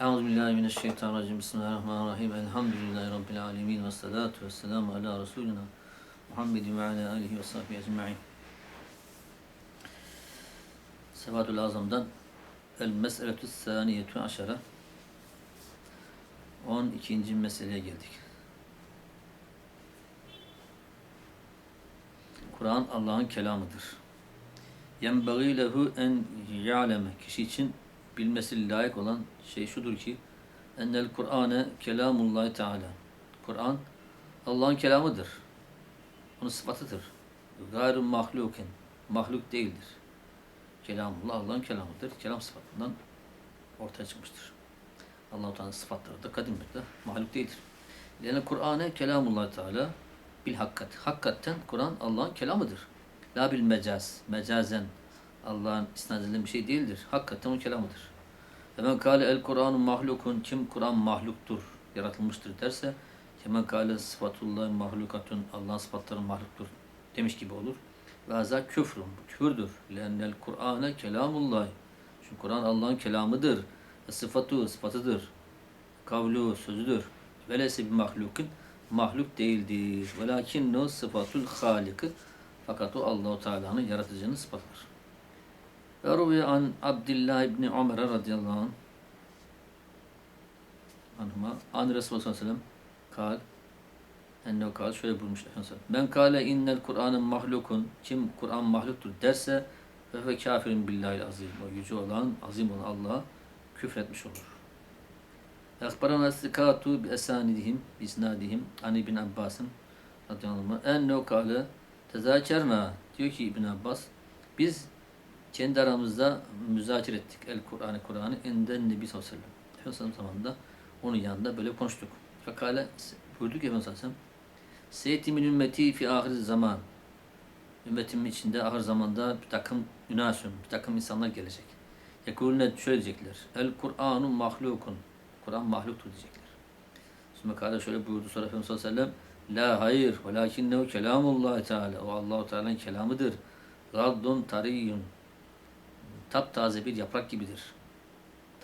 Euzubillahimineşşeytanirracim. Bismillahirrahmanirrahim. Elhamdülillahi Rabbil alemin. Ve salatu ve selamu ala Resulina Muhammedin ve ala alihi ve sahbihi ecma'in. Sefatul Azam'dan El Mes'eletü Saniyetu Aşara 12. meseleye geldik. Kur'an Allah'ın kelamıdır. Lehu en ya'leme kişi için bilmesi layık olan şey şudur ki ennel Kur'ane kelamullahi teala. Kur'an Allah'ın kelamıdır. Onun sıfatıdır. Gayrı mahluken. Mahluk değildir. Kelamullah Allah'ın kelamıdır. Kelam sıfatından ortaya çıkmıştır. Allah-u Teala'nın sıfatları da kadimdir de mahluk değildir. Yani Kur'an'e kelamullah Teala bil hakkat. Hakikaten Kur'an Allah'ın kelamıdır. La bil mecaz. Mecazen Allah'ın isnat bir şey değildir. Hakikaten o kelamıdır. Hemen kâle el Kur'an'un mahlukun. Kim Kur'an mahluktur, yaratılmıştır derse hemen kâle sıfatullah mahlukatun. Allah'ın sıfatları mahluktur demiş gibi olur. Ve azâ küfrün. Bu küfürdür. Lennel Kur'ane kelamullah. Çünkü Kur'an Allah'ın kelamıdır. Ve sıfatu sıfatıdır. Kavlu sözüdür. Velese bir mahlukun mahluk değildir. Velakinno sıfatul halikı fakat o Allahu Teala'nın yaratıcının sıfatıdır. Ve ruviye an Abdullah İbni Ömer radıyallahu anh anhuma an Resulullah sallallahu aleyhi ve sellem kal. Ennehu kal şöyle buyurmuş Efendimiz ben kale innel Kur'an'ın mahlukun kim Kur'an mahluktur derse ve ve kafirin billahi azim o yüce olan azim olan Allah'a küfretmiş olur. Ekbarana istikatu bi esanidihim bi isnadihim an İbn Abbas'ın radıyallahu anh ennehu kale tezakerna diyor ki İbn Abbas biz kendi aramızda müzakere ettik el Kur'an'ı Kur'an'ı inden Nebi sallallahu aleyhi ve sellem. Efendimiz zamanında onun yanında böyle konuştuk. Fekale buyurduk Efendimiz sallallahu. Seyyetimin ümmeti fi ahir zaman. Ümmetimin içinde ahir zamanda bir takım ünasün, bir takım insanlar gelecek. Yekulüne şöyle diyecekler. El Kur'anu mahlukun. Kur'an mahluktur diyecekler. Sonra Kale şöyle buyurdu sonra Efendimiz sallallahu aleyhi ve sellem. La hayır, velakinnehu kelamullah Teala. O Allah-u Teala'nın kelamıdır. Gaddun tariyyun taptaze bir yaprak gibidir.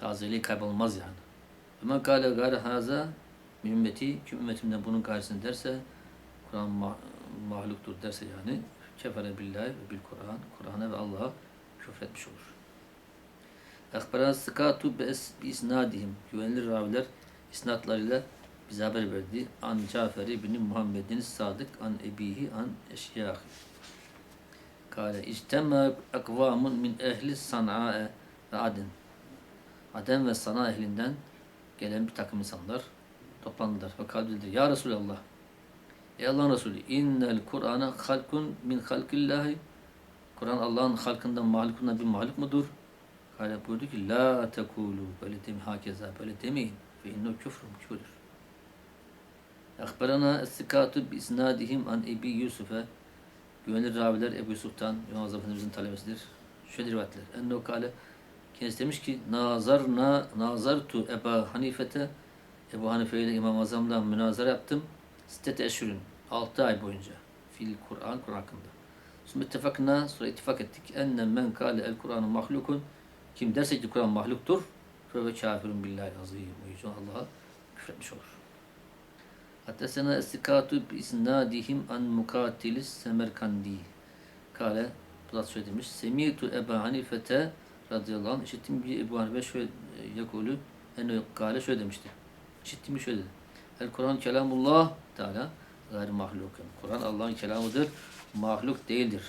Tazeliği kaybolmaz yani. Ama kâle gâre haza ümmeti, kim ümmetimden bunun karşısını derse Kur'an ma mahluktur derse yani kefere billahi ve bil Kur'an, Kur'an'a ve Allah'a küfretmiş olur. Ekberen sıkatu bi isnadihim. Güvenilir raviler isnatlarıyla bize haber verdi. An Cafer ibn Muhammed'in Sadık an ebihi an eşyahi. Kale içtemme ekvamun min ehli sana'a ve adin. Adem ve sana ehlinden gelen bir takım insanlar toplandılar. Fakat dedi ya Resulallah Ey Allah'ın Resulü innel Kur'an'a halkun min halkillahi Kur'an Allah'ın halkından mahlukundan bir mahluk mudur? Kale buyurdu ki la tekulu böyle demeyin hakeza böyle demeyin ve inno küfrüm küfürdür. Ekberana estikatu bi isnadihim an Ebi Yusuf'e Güvenilir raviler Ebu Yusuf'tan, İmam Azam Efendimizin talebesidir. Şöyle rivayetler. Ennehu kale kendisi demiş ki nazarna nazartu Eba Hanifete Ebu Hanife ile İmam Azam'la münazara yaptım. Sitete eşürün. Altı ay boyunca. Fil Kur'an, Kur'an hakkında. Sonra ittifakna, sonra ittifak ettik. Ennen men kale el Kur'an'ın mahlukun. Kim derse ki Kur'an mahluktur. Fe kafirun billahi azim. O yüzden Allah'a küfretmiş olur. İstikatu bi isnadihim an mukatilis semerkandi. Kale Bulat şöyle demiş. Semiyetu Ebu Hanifete radıyallahu anh. İşittim bir Ebu Hanife şöyle yakulu. En kale şöyle demişti. İşittim şöyle dedi. El Kur'an kelamullah Teala gayri mahlukun. Kur'an Allah'ın kelamıdır. Mahluk değildir.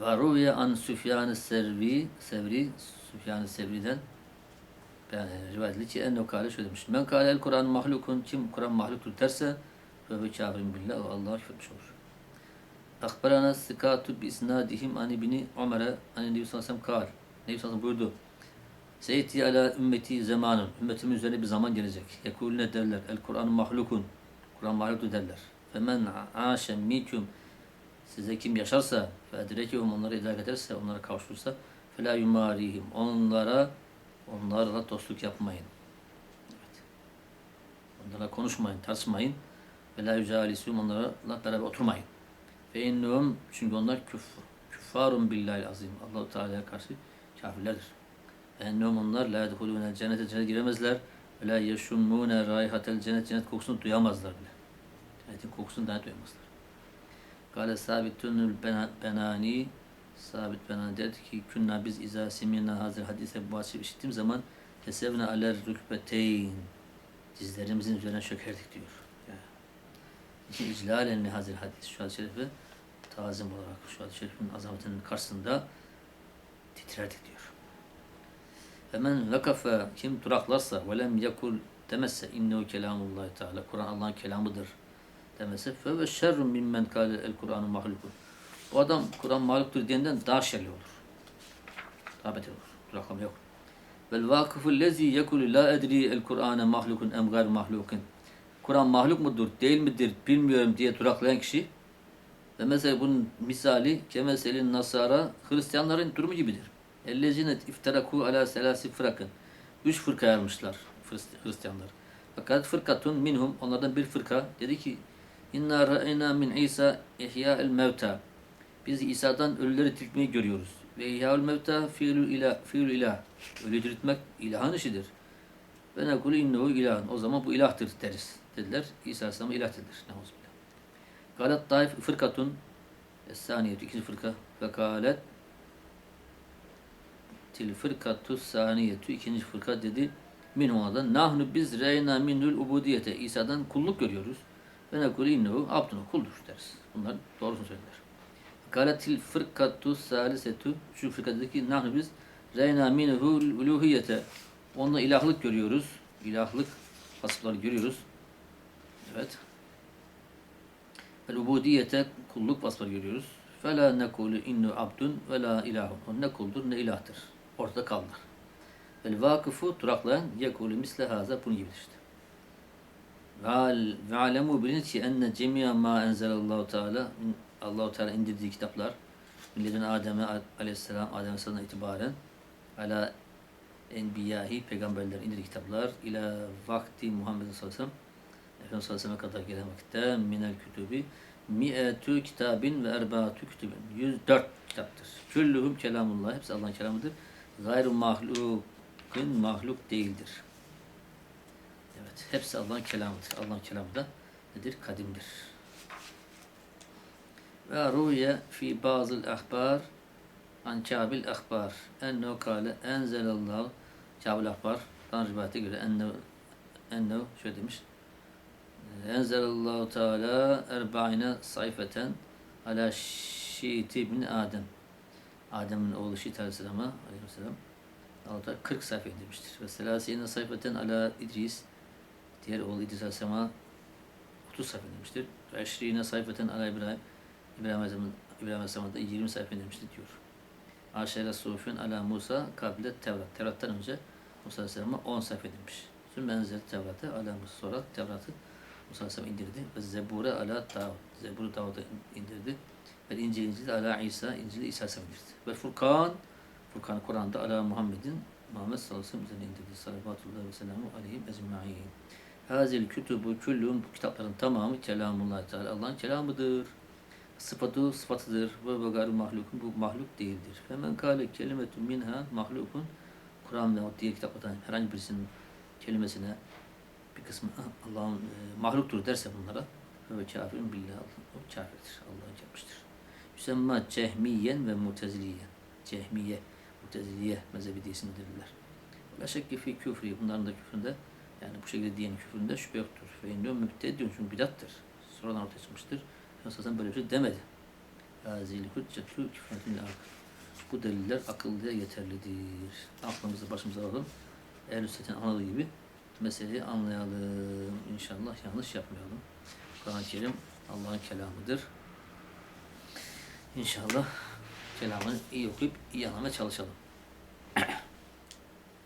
Ve ruviye an Süfyan-ı Servi, Sevri, Süfyan-ı Sevri'den yani rivayet edildi ki enne kâle şöyle demiş. Men kâle el Kur'an mahlukun kim Kur'an mahluktur derse ve ve kâfirin billah o Allah'a küfretmiş olur. Akbarana sikatu bi isnadihim an ibni Ömer'e an Nebi sallallahu aleyhi ve sellem kâl. Nebi sallallahu buyurdu. Seyyidi ala ümmeti zamanın. Ümmetimin üzerine bir zaman gelecek. Yekulüne derler. El Kur'an mahlukun. Kur'an mahluktur derler. Femen aşem minkum size kim yaşarsa fe edrekehum onları idrak ederse, onlara kavuşursa la yumarihim. Onlara Onlarla dostluk yapmayın. Evet. Onlarla konuşmayın, tartışmayın. Ve la yücalisûm onlarla beraber oturmayın. Ve innehum çünkü onlar küffar. Küffarun billahi azim. Allahu Teala'ya karşı kafirlerdir. Ennehum onlar la yedhulûne cennete cennet giremezler. Ve la yeşummûne raihatel cennet cennet kokusunu duyamazlar bile. Cennetin kokusunu dahi duyamazlar. Kale bena- benani Sabit Benani dedi ki künna biz izâ semînâ hazır hadise bu hadisi işittiğim zaman tesevne aler rükbeteyn dizlerimizin üzerine çökerdik diyor. Yani. İclalen li hazır hadis şu hadis-i şerifi tazim olarak şu hadis-i şerifin azametinin karşısında titrerdik diyor. Hemen vekafe kim duraklarsa ve lem yekul demezse innehu kelamullahi teala Kur'an Allah'ın kelamıdır demese fe ve şerrun mimmen kâle el Kur'anu mahlukun. Bu adam Kur'an mahluktur diyenden daha şerli olur. Daha beter olur. Duraklama yok. Vel vakıfı lezi yekulu la edri el Kur'ane mahlukun em gayr mahlukun. Kur'an mahluk mudur, değil midir bilmiyorum diye duraklayan kişi ve mesela bunun misali kemeselin nasara Hristiyanların durumu gibidir. Ellezine iftaraku ala selasi fırakın. Üç fırka ayırmışlar Hristi- Hristiyanlar. Fakat fırkatun minhum onlardan bir fırka dedi ki İnna ra'ina min İsa ihya el mevta. Biz İsa'dan ölüleri diriltmeyi görüyoruz. Ve ihya'ül mevta fiilü ilah, fiilü ilah. Ölü diriltmek ilahın işidir. Ve nekulu innehu ilahın. O zaman bu ilahtır deriz. Dediler. İsa Aleyhisselam ilah dediler. Neuzubillah. Galet taif fırkatun Es-saniyetü ikinci fırka ve galet til fırkatu saniyetü ikinci fırka dedi min nahnu biz reyna minül ubudiyete İsa'dan kulluk görüyoruz ve nekulu innehu abdunu kuldur deriz. Bunlar doğrusunu söylediler. Galetil fırkatu salisetu şu fırkadaki nahnu biz reyna minhul uluhiyete onda ilahlık görüyoruz. İlahlık vasıfları görüyoruz. Evet. El ubudiyete kulluk vasıfları görüyoruz. Fela nekulu innu abdun ve la ilahun. O ne kuldur ne ilahtır. Ortada kaldılar. Vel vakıfu duraklayan yekulu misle haza bunun gibidir işte. Ve alemu bilin ki enne cemiya ma enzelallahu teala Allahu Teala indirdiği kitaplar milletin Adem'e aleyhisselam Adem aleyhisselam'dan itibaren ala enbiyahi peygamberler indirdiği kitaplar ila vakti Muhammed sallallahu aleyhi ve sellem Efendimiz sallallahu aleyhi ve sellem kadar gelen vakitte minel kütübi mi'etü kitabin ve erbaatü kütübün 104 kitaptır. Küllühüm kelamullah hepsi Allah'ın kelamıdır. Gayru mahlukun mahluk değildir. Evet, hepsi Allah'ın kelamıdır. Allah'ın kelamı da nedir? Kadimdir. Ve ruye fi bazıl ahbar an Kabil ahbar ennehu kâle enzelallahu Kabil ahbar dan rivayete göre ennehu ennehu şöyle demiş enzelallahu teala erba'ine sayfeten ala şiiti ibn Adem Adem'in oğlu Şiit aleyhisselama aleyhisselam Allah Teala 40 sayfa indirmiştir. Ve selasine sayfeten ala İdris diğer oğlu İdris aleyhisselama 30 sayfa indirmiştir. Eşriğine sayfeten ala İbrahim İbrahim Aleyhisselam İbrahim Aleyhisselam da 20 sayfa indirmiştir diyor. Aşere Sufyan ala Musa kabile Tevrat. Tevrat'tan önce Musa Aleyhisselam'a 10 sayfa indirmiş. Sümme enzel Tevrat'ı ala Musa sonra Tevrat'ı Musa Aleyhisselam indirdi. Ve Zebur'e ala Davud. Zebur'u Davud'a indirdi. Ve İncil İncil ala İsa. İncil'i İsa Aleyhisselam indirdi. Ve Furkan Furkan Kur'an'da ala Muhammed'in Muhammed sallallahu aleyhi ve sellem üzerine indirdi. Salavatullah ve selamu aleyhim ecma'in. Hazil kütübü küllüm bu kitapların tamamı kelamullah Teala Allah'ın kelamıdır. Sıfatı sıfatıdır. Ve ve gayrı mahlukun bu mahluk değildir. Hemen kâle kelimetun minha mahlukun Kur'an ve diğer kitaplardan herhangi birisinin kelimesine bir kısmı "Ah, Allah'ın e, mahluktur derse bunlara ve kafirin billah o kafirdir. Allah'ın yapmıştır. Yüsemma cehmiyen ve muteziliyen. Cehmiye, muteziliye mezhebi diye isimlendirirler. La şekki fi küfri. Bunların da küfründe yani bu şekilde diyenin küfründe şüphe yoktur. Ve innehu müktediyun çünkü bidattır. Sonradan ortaya çıkmıştır. Efendimiz böyle bir şey demedi. Hazil hüccetü küfretün akıl. Bu deliller akıllıya yeterlidir. Aklımızı başımıza alalım. Ehl-i anladığı gibi meseleyi anlayalım. İnşallah yanlış yapmayalım. Kur'an-ı Kerim Allah'ın kelamıdır. İnşallah kelamını iyi okuyup iyi anlamaya çalışalım.